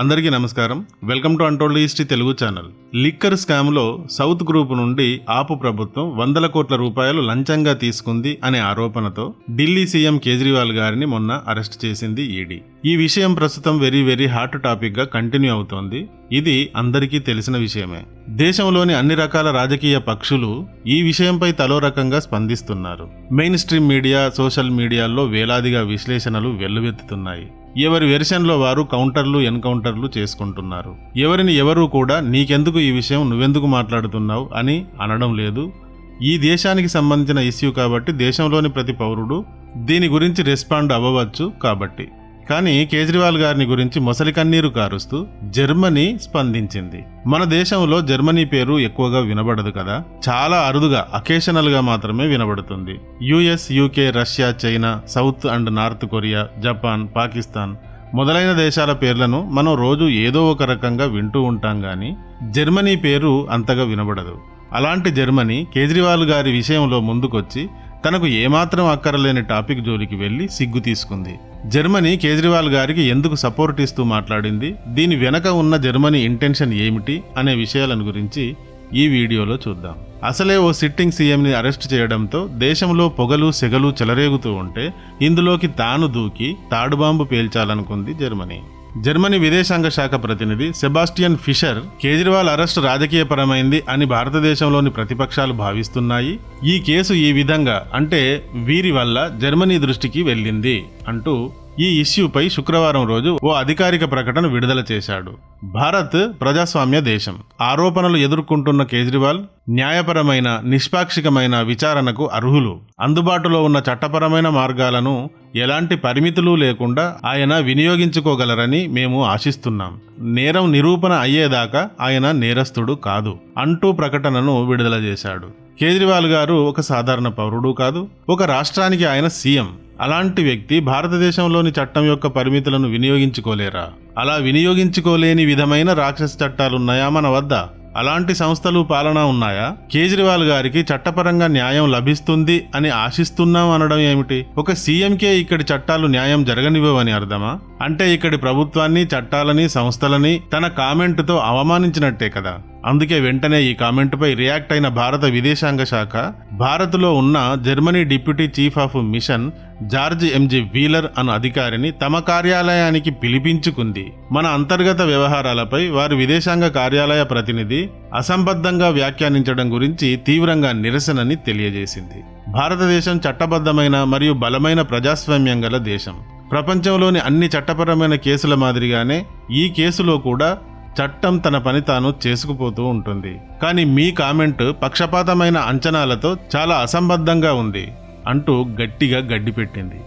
అందరికీ నమస్కారం. Welcome to untold history Telugu channel. Liquor స్కామ్లో సౌత్ గ్రూప్ నుండి ఆపు ప్రభుత్వం వందల కోట్ల రూపాయలు లంచంగా తీసుకుంది అనే ఆరోపణతో ఢిల్లీ సీఎం కేజ్రీవాల్ గారిని మొన్న అరెస్ట్ చేసింది ఈడీ. ఈ విషయం ప్రస్తుతం వెరీ వెరీ హాట్ టాపిక్గా కంటిన్యూ అవుతోంది. ఇది అందరికీ తెలిసిన విషయమే. దేశంలోని అన్ని రకాల రాజకీయ పక్షులు ఈ విషయంపై తలో రకంగా స్పందిస్తున్నారు. మెయిన్ స్ట్రీమ్ మీడియా సోషల్ మీడియాల్లో వేలాదిగా విశ్లేషణలు వెల్లువెత్తుతున్నాయి. ఎవరి వెర్షన్లో వారు కౌంటర్లు ఎన్కౌంటర్లు చేసుకుంటున్నారు. ఎవరిని ఎవరూ కూడా నీకెందుకు ఈ విషయం నువ్వెందుకు మాట్లాడుతున్నావు అని అనడం లేదు. ఈ దేశానికి సంబంధించిన ఇష్యూ కాబట్టి దేశంలోని ప్రతి పౌరుడు దీని గురించి రెస్పాండ్ అవ్వవచ్చు కాబట్టి. కానీ కేజ్రీవాల్ గారిని గురించి మొసలి కన్నీరు కారుస్తూ జర్మనీ స్పందించింది. మన దేశంలో జర్మనీ పేరు ఎక్కువగా వినబడదు కదా. చాలా అరుదుగా అకేషనల్గా మాత్రమే వినబడుతుంది. US UK Russia China south and north Korea Japan Pakistan మొదలైన దేశాల పేర్లను మనం రోజు ఏదో ఒక రకంగా వింటూ ఉంటాం కానీ జర్మనీ పేరు అంతగా వినబడదు. అలాంటి జర్మనీ కేజ్రీవాల్ గారి విషయంలో ముందుకొచ్చి తనకు ఏమాత్రం అక్కరలేని టాపిక్ జోలికి వెళ్ళి సిగ్గు తీసుకుంది. జర్మనీ కేజ్రీవాల్ గారికి ఎందుకు సపోర్ట్ ఇస్తూ మాట్లాడింది? దీని వెనక ఉన్న జర్మనీ ఇంటెన్షన్ ఏమిటి? అనే విషయాలను గురించి ఈ వీడియోలో చూద్దాం. అసలే ఓ సిట్టింగ్ సీఎంని అరెస్ట్ చేయడంతో దేశంలో పొగలు సెగలు చెలరేగుతూ ఉంటే ఇందులోకి తాను దూకి తాడుబాంబు పేల్చాలనుకుంది జర్మనీ. జర్మనీ విదేశాంగ శాఖ ప్రతినిధి సెబాస్టియన్ ఫిషర్ కేజ్రీవాల్ అరెస్ట్ రాజకీయపరమైంది అని భారతదేశంలోని ప్రతిపక్షాలు భావిస్తున్నాయి. ఈ కేసు ఈ విధంగా అంటే వీరి వల్ల జర్మనీ దృష్టికి వెళ్ళింది అంటూ ఈ ఇష్యూపై శుక్రవారం రోజు ఓ అధికారిక ప్రకటన విడుదల చేశాడు. భారత్ ప్రజాస్వామ్య దేశం. ఆరోపణలు ఎదుర్కొంటున్న కేజ్రీవాల్ న్యాయపరమైన నిష్పాక్షికమైన విచారణకు అర్హులు. అందుబాటులో ఉన్న చట్టపరమైన మార్గాలను ఎలాంటి పరిమితులు లేకుండా ఆయన వినియోగించుకోగలరని మేము ఆశిస్తున్నాం. నేరం నిరూపణ అయ్యేదాకా ఆయన నేరస్తుడు కాదు అంటూ ప్రకటనను విడుదల చేశాడు. కేజ్రీవాల్ గారు ఒక సాధారణ పౌరుడు కాదు ఒక రాష్ట్రానికి ఆయన సీఎం. అలాంటి వ్యక్తి భారతదేశంలోని చట్టం యొక్క పరిమితులను వినియోగించుకోలేరా? అలా వినియోగించుకోలేని విధమైన రాక్షస చట్టాలున్నాయా మన వద్ద? అలాంటి సంస్థలు పాలన ఉన్నాయా? కేజ్రీవాల్ గారికి చట్టపరంగా న్యాయం లభిస్తుంది అని ఆశిస్తున్నాం అనడం ఏమిటి? ఒక సీఎంకే ఇక్కడి చట్టాలు న్యాయం జరగనివ్వవని అర్థమా? అంటే ఇక్కడి ప్రభుత్వాన్ని చట్టాలని సంస్థలని తన కామెంటుతో అవమానించినట్టే కదా. అందుకే వెంటనే ఈ కామెంటుపై రియాక్ట్ అయిన భారత విదేశాంగ శాఖ భారత్లో ఉన్న Germany deputy chief of mission George Enzweiler అను అధికారిని తమ కార్యాలయానికి పిలిపించుకుంది. మన అంతర్గత వ్యవహారాలపై వారి విదేశాంగ కార్యాలయ ప్రతినిధి అసంబద్ధంగా వ్యాఖ్యానించడం గురించి తీవ్రంగా నిరసనని తెలియజేసింది. భారతదేశం చట్టబద్ధమైన మరియు బలమైన ప్రజాస్వామ్యం గల దేశం. ప్రపంచంలోని అన్ని చట్టపరమైన కేసుల మాదిరిగానే ఈ కేసులో కూడా చట్టం తన పని తాను చేసుకుపోతూ ఉంటుంది. కానీ మీ కామెంట్ పక్షపాతమైన అంచనాలతో చాలా అసంబద్ధంగా ఉంది అంటూ గట్టిగా గడ్డి పెట్టింది.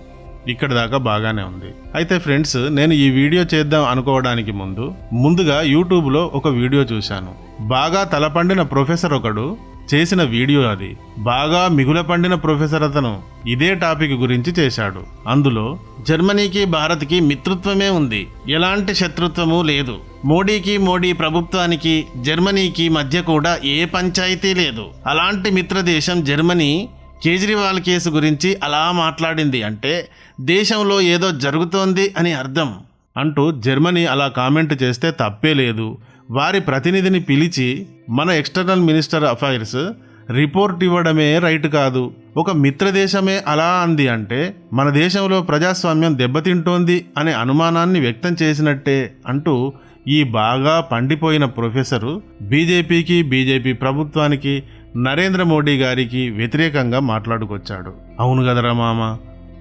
ఇక్కడ దాకా బాగానే ఉంది. అయితే ఫ్రెండ్స్ నేను ఈ వీడియో చేద్దాం అనుకోవడానికి ముందు ముందుగా యూట్యూబ్లో ఒక వీడియో చూశాను. బాగా తలపండిన ప్రొఫెసర్ ఒకడు చేసిన వీడియో అది. బాగా మిగుల పండిన ప్రొఫెసర్ అతను ఇదే టాపిక్ గురించి చేశాడు. అందులో జర్మనీకి భారత్కి మిత్రత్వమే ఉంది. ఎలాంటి శత్రుత్వము లేదు. మోడీకి మోడీ ప్రభుత్వానికి జర్మనీకి మధ్య కూడా ఏ పంచాయితీ లేదు. అలాంటి మిత్రదేశం జర్మనీ కేజ్రీవాల్ కేసు గురించి అలా మాట్లాడింది అంటే దేశంలో ఏదో జరుగుతోంది అని అర్థం. అంటూ జర్మనీ అలా కామెంట్ చేస్తే తప్పే లేదు. వారి ప్రతినిధిని పిలిచి మన ఎక్స్టర్నల్ మినిస్టర్ అఫైర్స్ రిపోర్ట్ ఇవ్వడమే రైట్ కాదు. ఒక మిత్రదేశమే అలా అంది అంటే మన దేశంలో ప్రజాస్వామ్యం దెబ్బతింటోంది అనే అనుమానాన్ని వ్యక్తం చేసినట్టే అంటూ ఈ బాగా పండిపోయిన ప్రొఫెసరు బీజేపీకి బీజేపీ ప్రభుత్వానికి నరేంద్ర మోడీ గారికి వ్యతిరేకంగా మాట్లాడుకొచ్చాడు. అవును కదరా మామ?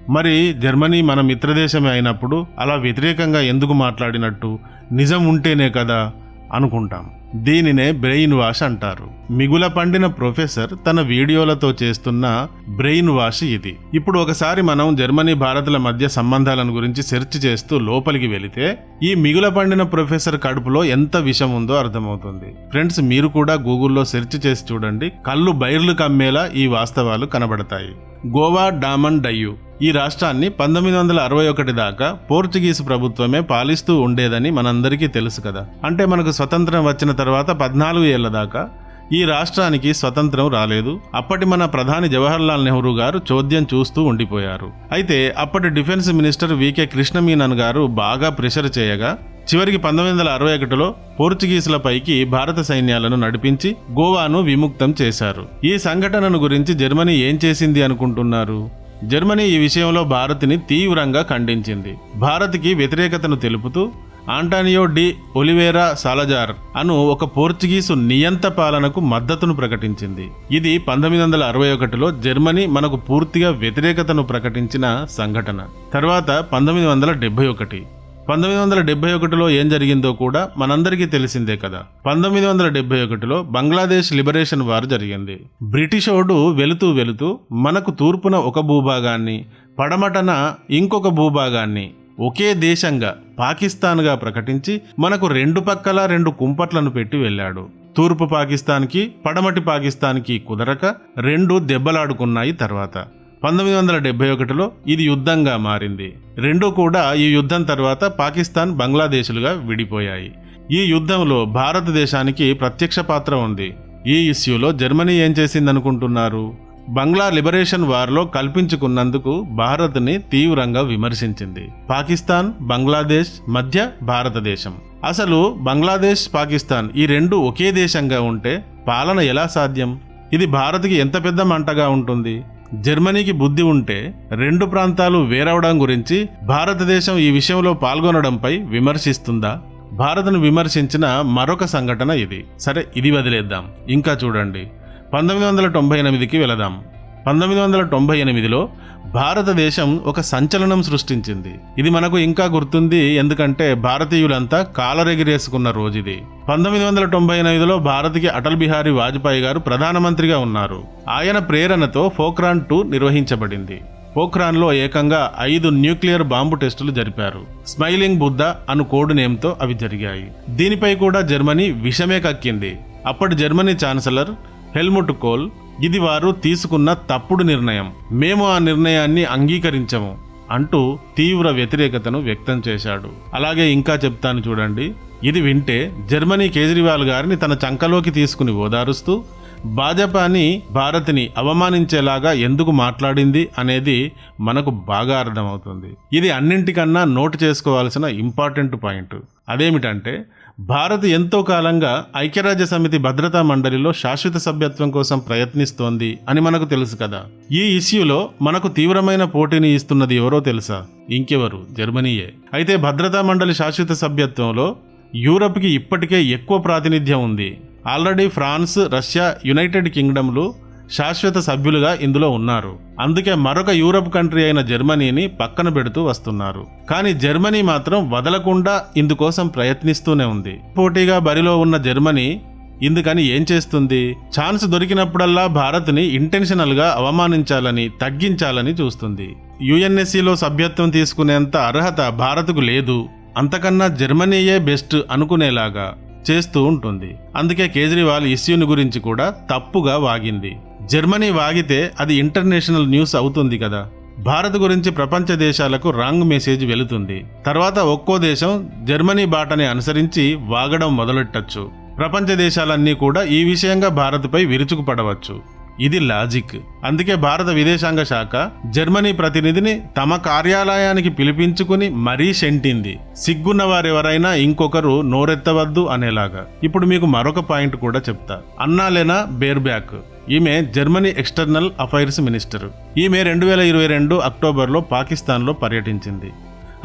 మరి జర్మనీ మన మిత్రదేశమే అయినప్పుడు అలా వ్యతిరేకంగా ఎందుకు మాట్లాడినట్టు? నిజం ఉంటేనే కదా. అనుకుంటాం. దీనినే బ్రెయిన్ వాష్ అంటారు. మిగుల పండిన ప్రొఫెసర్ తన వీడియోలతో చేస్తున్న బ్రెయిన్ వాష్ ఇది. ఇప్పుడు ఒకసారి మనం జర్మనీ భారత్ల మధ్య సంబంధాలను గురించి సెర్చ్ చేస్తూ లోపలికి వెళితే ఈ మిగుల పండిన ప్రొఫెసర్ కడుపులో ఎంత విషం ఉందో అర్థమవుతుంది. ఫ్రెండ్స్ మీరు కూడా గూగుల్లో సెర్చ్ చేసి చూడండి. కళ్ళు బైర్లు కమ్మేలా ఈ వాస్తవాలు కనబడతాయి. గోవా డామన్ డయ్యూ. ఈ రాష్ట్రాన్ని పంతొమ్మిది వందల అరవై ఒకటి దాకా పోర్చుగీస్ ప్రభుత్వమే పాలిస్తూ ఉండేదని మనందరికీ తెలుసు కదా. అంటే మనకు స్వతంత్రం వచ్చిన తర్వాత పద్నాలుగు ఏళ్ళ దాకా ఈ రాష్ట్రానికి స్వతంత్రం రాలేదు. అప్పటి మన ప్రధాని జవహర్లాల్ నెహ్రూ గారు చోద్యం చూస్తూ ఉండిపోయారు. అయితే అప్పటి డిఫెన్స్ మినిస్టర్ వికే కృష్ణమీనన్ గారు బాగా ప్రెషర్ చేయగా చివరికి పంతొమ్మిది వందల అరవై ఒకటిలో పోర్చుగీసులపైకి భారత సైన్యాలను నడిపించి గోవాను విముక్తం చేశారు. ఈ సంఘటనను గురించి జర్మనీ ఏం చేసింది అనుకుంటున్నారు? జర్మనీ ఈ విషయంలో భారత్ని తీవ్రంగా ఖండించింది. భారత్కి వ్యతిరేకతను తెలుపుతూ ఆంటానియో డి ఒలివేరా సాలజార్ అను ఒక పోర్చుగీసు నియంత పాలనకు మద్దతును ప్రకటించింది. ఇది పంతొమ్మిది వందల అరవై ఒకటిలో జర్మనీ మనకు పూర్తిగా వ్యతిరేకతను ప్రకటించిన సంఘటన. తర్వాత పంతొమ్మిది వందల డెబ్బై ఒకటి. పంతొమ్మిది వందల డెబ్బై ఒకటిలో ఏం జరిగిందో కూడా మనందరికీ తెలిసిందే కదా. పంతొమ్మిది వందల డెబ్బై ఒకటిలో బంగ్లాదేశ్ లిబరేషన్ వార్ జరిగింది. బ్రిటిషోడు వెళుతూ వెళుతూ మనకు తూర్పున ఒక భూభాగాన్ని పడమటన ఇంకొక భూభాగాన్ని ఒకే దేశంగా పాకిస్తాన్గా ప్రకటించి మనకు రెండు పక్కల రెండు కుంపట్లను పెట్టి వెళ్ళాడు. తూర్పు పాకిస్తాన్కి పడమటి పాకిస్తాన్కి కుదరక రెండు దెబ్బలాడుకున్నాయి తర్వాత. పంతొమ్మిది వందల డెబ్బై ఒకటిలో ఇది యుద్ధంగా మారింది. రెండూ కూడా ఈ యుద్ధం తర్వాత పాకిస్తాన్ బంగ్లాదేశులుగా విడిపోయాయి. ఈ యుద్ధంలో భారతదేశానికి ప్రత్యక్ష పాత్ర ఉంది. ఈ ఇష్యూలో జర్మనీ ఏం చేసిందనుకుంటున్నారు? బంగ్లా లిబరేషన్ వార్లో కల్పించుకున్నందుకు భారత్ని తీవ్రంగా విమర్శించింది. పాకిస్తాన్ బంగ్లాదేశ్ మధ్య భారతదేశం. అసలు బంగ్లాదేశ్ పాకిస్తాన్ ఈ రెండు ఒకే దేశంగా ఉంటే పాలన ఎలా సాధ్యం? ఇది భారత్కి ఎంత పెద్ద మంటగా ఉంటుంది? జర్మనీకి బుద్ధి ఉంటే రెండు ప్రాంతాలు వేరవడం గురించి భారతదేశం ఈ విషయంలో పాల్గొనడంపై విమర్శిస్తుందా? భారత్ను విమర్శించిన మరొక సంఘటన ఇది. సరే ఇది వదిలేద్దాం. ఇంకా చూడండి. పంతొమ్మిది వందల తొంభై ఎనిమిదికి వెళదాం. పంతొమ్మిది వందల తొంభై ఎనిమిదిలో భారతదేశం ఒక సంచలనం సృష్టించింది. ఇది మనకు ఇంకా గుర్తుంది ఎందుకంటే భారతీయులంతా కాలరెగిరేసుకున్న రోజు ఇది పంతొమ్మిది వందల తొంభై ఎనిమిదిలో భారత్కి అటల్ బిహారీ వాజ్పేయి గారు ప్రధానమంత్రిగా ఉన్నారు. ఆయన ప్రేరణతో ఫోక్రాన్ టూ నిర్వహించబడింది. పోఖ్రాన్లో ఏకంగా ఐదు న్యూక్లియర్ బాంబు టెస్టులు జరిపారు. స్మైలింగ్ బుద్ధ అను కోడ్ నేమ్తో అవి జరిగాయి. దీనిపై కూడా జర్మనీ విషమే కక్కింది. అప్పటి జర్మనీ ఛాన్సలర్ హెల్ముట్ కోల్ ఇది వారు తీసుకున్న తప్పుడు నిర్ణయం. మేము ఆ నిర్ణయాన్ని అంగీకరించము అంటూ తీవ్ర వ్యతిరేకతను వ్యక్తం చేశాడు. అలాగే ఇంకా చెప్తాను చూడండి. ఇది వింటే జర్మనీ కేజ్రీవాల్ గారిని తన చంకలోకి తీసుకుని ఓదారుస్తూ భాజపాని భారత్ని అవమానించేలాగా ఎందుకు మాట్లాడింది అనేది మనకు బాగా అర్థమవుతుంది. ఇది అన్నింటికన్నా నోటు చేసుకోవాల్సిన ఇంపార్టెంట్ పాయింట్. అదేమిటంటే భారత్ ఎంతో కాలంగా ఐక్యరాజ్య సమితి భద్రతా మండలిలో శాశ్వత సభ్యత్వం కోసం ప్రయత్నిస్తోంది అని మనకు తెలుసు కదా. ఈ ఇష్యూలో మనకు తీవ్రమైన పోటీని ఇస్తున్నది ఎవరో తెలుసా? ఇంకెవరు? జర్మనీయే. అయితే భద్రతా మండలి శాశ్వత సభ్యత్వంలో యూరప్కి ఇప్పటికే ఎక్కువ ప్రాతినిధ్యం ఉంది. ఆల్రెడీ ఫ్రాన్స్ రష్యా యునైటెడ్ కింగ్డమ్లు శాశ్వత సభ్యులుగా ఇందులో ఉన్నారు. అందుకే మరొక యూరప్ కంట్రీ అయిన జర్మనీని పక్కన పెడుతూ వస్తున్నారు. కానీ జర్మనీ మాత్రం వదలకుండా ఇందుకోసం ప్రయత్నిస్తూనే ఉంది. పోటీగా బరిలో ఉన్న జర్మనీ ఇందుకని ఏం చేస్తుంది? ఛాన్స్ దొరికినప్పుడల్లా భారత్ని ఇంటెన్షనల్గా అవమానించాలని తగ్గించాలని చూస్తుంది. యుఎన్ఎస్సిలో సభ్యత్వం తీసుకునేంత అర్హత భారత్కు లేదు. అంతకన్నా జర్మనీయే బెస్ట్ అనుకునేలాగా. చేస్తూ ఉంటుంది. అందుకే కేజ్రీవాల్ ఇష్యూని గురించి కూడా తప్పుగా వాగింది. జర్మనీ వాగితే అది ఇంటర్నేషనల్ న్యూస్ అవుతుంది కదా. భారత్ గురించి ప్రపంచ దేశాలకు రాంగ్ మెసేజ్ వెళుతుంది. తర్వాత ఒక్కో దేశం జర్మనీ బాటని అనుసరించి వాగడం మొదలెట్టచ్చు. ప్రపంచ దేశాలన్నీ కూడా ఈ విషయంగా భారత్పై విరుచుకుపడవచ్చు. ఇది లాజిక్. అందుకే భారత విదేశాంగ శాఖ జర్మనీ ప్రతినిధిని తమ కార్యాలయానికి పిలిపించుకుని మరీ సెంటింది సిగ్గున్న వారెవరైనా ఇంకొకరు నోరెత్తవద్దు అనేలాగా. ఇప్పుడు మీకు మరొక పాయింట్ కూడా చెప్తా. అన్నాలేనా బేర్బ్యాక్. ఈమె జర్మనీ ఎక్స్టర్నల్ అఫైర్స్ మినిస్టర్. ఈమె రెండు వేల ఇరవై రెండు అక్టోబర్లో పాకిస్తాన్లో పర్యటించింది.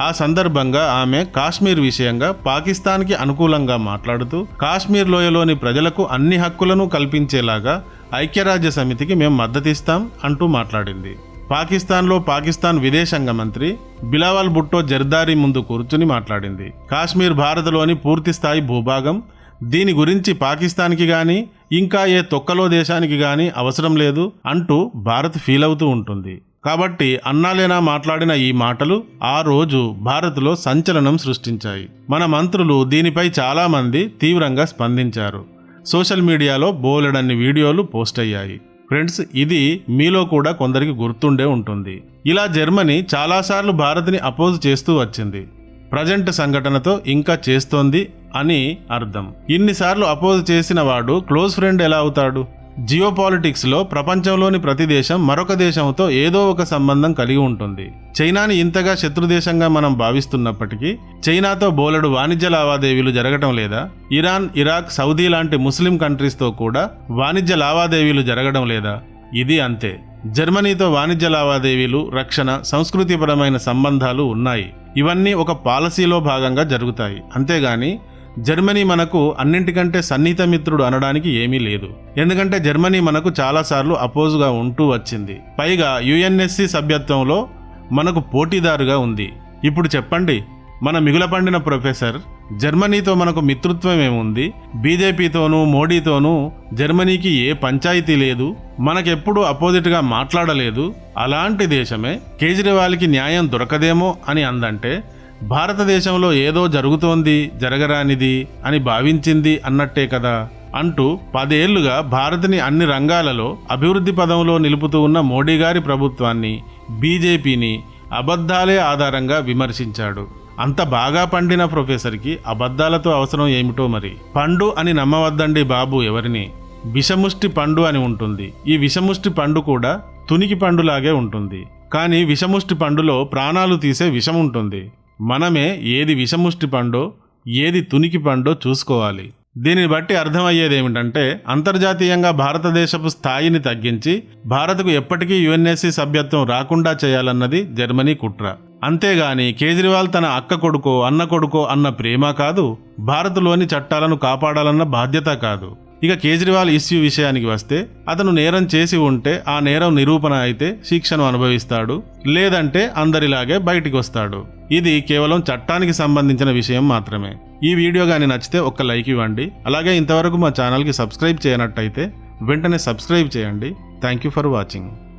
ఆ సందర్భంగా ఆమె కాశ్మీర్ విషయంగా పాకిస్తాన్కి అనుకూలంగా మాట్లాడుతూ కాశ్మీర్ లోయలోని ప్రజలకు అన్ని హక్కులను కల్పించేలాగా ఐక్యరాజ్య సమితికి మేము మద్దతిస్తాం అంటూ మాట్లాడింది. పాకిస్తాన్లో పాకిస్తాన్ విదేశాంగ మంత్రి బిలావల్ భుట్టో జర్దారి ముందు కూర్చుని మాట్లాడింది. కాశ్మీర్ భారత్లోని పూర్తిస్థాయి భూభాగం దీని గురించి పాకిస్తాన్కి కానీ ఇంకా ఏ తొక్కలో దేశానికి కానీ అవసరం లేదు అంటూ భారత్ ఫీల్ అవుతూ ఉంటుంది. కాబట్టి అన్నాలేనా మాట్లాడిన ఈ మాటలు ఆ రోజు భారత్లో సంచలనం సృష్టించాయి. మన మంత్రులు దీనిపై చాలామంది తీవ్రంగా స్పందించారు. సోషల్ మీడియాలో బోలెడన్ని వీడియోలు పోస్ట్ అయ్యాయి. ఫ్రెండ్స్ ఇది మీలో కూడా కొందరికి గుర్తుండే ఉంటుంది. ఇలా జర్మనీ చాలాసార్లు భారత్ని అపోజ్ చేస్తూ వచ్చింది. ప్రజెంట్ సంఘటనతో ఇంకా చేస్తోంది అని అర్థం. ఇన్నిసార్లు అపోజ్ చేసిన వాడు క్లోజ్ ఫ్రెండ్ ఎలా అవుతాడు? జియో పాలిటిక్స్లో ప్రపంచంలోని ప్రతి దేశం మరొక దేశంతో ఏదో ఒక సంబంధం కలిగి ఉంటుంది. చైనాని ఇంతగా శత్రుదేశంగా మనం భావిస్తున్నప్పటికీ చైనాతో బోలెడు వాణిజ్య లావాదేవీలు జరగటం లేదా ఇరాన్ ఇరాక్ సౌదీ లాంటి ముస్లిం కంట్రీస్తో కూడా వాణిజ్య లావాదేవీలు జరగడం లేదా? ఇది అంతే. జర్మనీతో వాణిజ్య లావాదేవీలు రక్షణ సంస్కృతిపరమైన సంబంధాలు ఉన్నాయి. ఇవన్నీ ఒక పాలసీలో భాగంగా జరుగుతాయి. అంతేగాని జర్మనీ మనకు అన్నింటికంటే సన్నిహిత మిత్రుడు అనడానికి ఏమీ లేదు. ఎందుకంటే జర్మనీ మనకు చాలాసార్లు అపోజ్గా ఉంటూ వచ్చింది. పైగా యుఎన్ఎస్సి సభ్యత్వంలో మనకు పోటీదారుగా ఉంది. ఇప్పుడు చెప్పండి మన మిగుల పండిన ప్రొఫెసర్ జర్మనీతో మనకు మిత్రుత్వం ఏముంది బీజేపీతోనూ మోడీతోనూ జర్మనీకి ఏ పంచాయతీ లేదు? మనకెప్పుడు అపోజిట్గా మాట్లాడలేదు? అలాంటి దేశమే కేజ్రీవాల్కి న్యాయం దొరకదేమో అని అందంటే భారతదేశంలో ఏదో జరుగుతోంది జరగరానిది అని భావించింది అన్నట్టే కదా? అంటూ పదేళ్ళుగా భారత్ని అన్ని రంగాలలో అభివృద్ధి పదంలో నిలుపుతూ ఉన్న మోడీ గారి ప్రభుత్వాన్ని బీజేపీని అబద్ధాలే ఆధారంగా విమర్శించాడు. అంత బాగా పండిన ప్రొఫెసర్కి అబద్ధాలతో అవసరం ఏమిటో మరి? పండు అని నమ్మవద్దండి బాబు ఎవరిని? విషముష్టి పండు అని ఉంటుంది. ఈ విషముష్టి పండు కూడా తునికి పండులాగే ఉంటుంది. కానీ విషముష్టి పండులో ప్రాణాలు తీసే విషం ఉంటుంది. మనమే ఏది విషముష్టి పండో ఏది తునికి పండో చూసుకోవాలి. దీనిని బట్టి అర్థమయ్యేది ఏమిటంటే అంతర్జాతీయంగా భారతదేశపు స్థాయిని తగ్గించి భారత్కు ఎప్పటికీ యుఎన్ఎస్సి సభ్యత్వం రాకుండా చేయాలన్నది జర్మనీ కుట్ర. అంతేగాని కేజ్రీవాల్ తన అక్క కొడుకో అన్న కొడుకో అన్న ప్రేమ కాదు భారత్లోని చట్టాలను కాపాడాలన్న బాధ్యత కాదు. ఇక కేజ్రీవాల్ ఇష్యూ విషయానికి వస్తే అతను నేరం చేసి ఉంటే ఆ నేరం నిరూపణ అయితే శిక్షను అనుభవిస్తాడు లేదంటే అందరిలాగే బయటికి వస్తాడు ఇది కేవలం చట్టానికి సంబంధించిన విషయం మాత్రమే. ఈ వీడియో కానీ నచ్చితే ఒక్క లైక్ ఇవ్వండి అలాగే ఇంతవరకు మా ఛానల్కి సబ్స్క్రైబ్ చేయనట్టయితే వెంటనే సబ్స్క్రైబ్ చేయండి. Thank you for watching.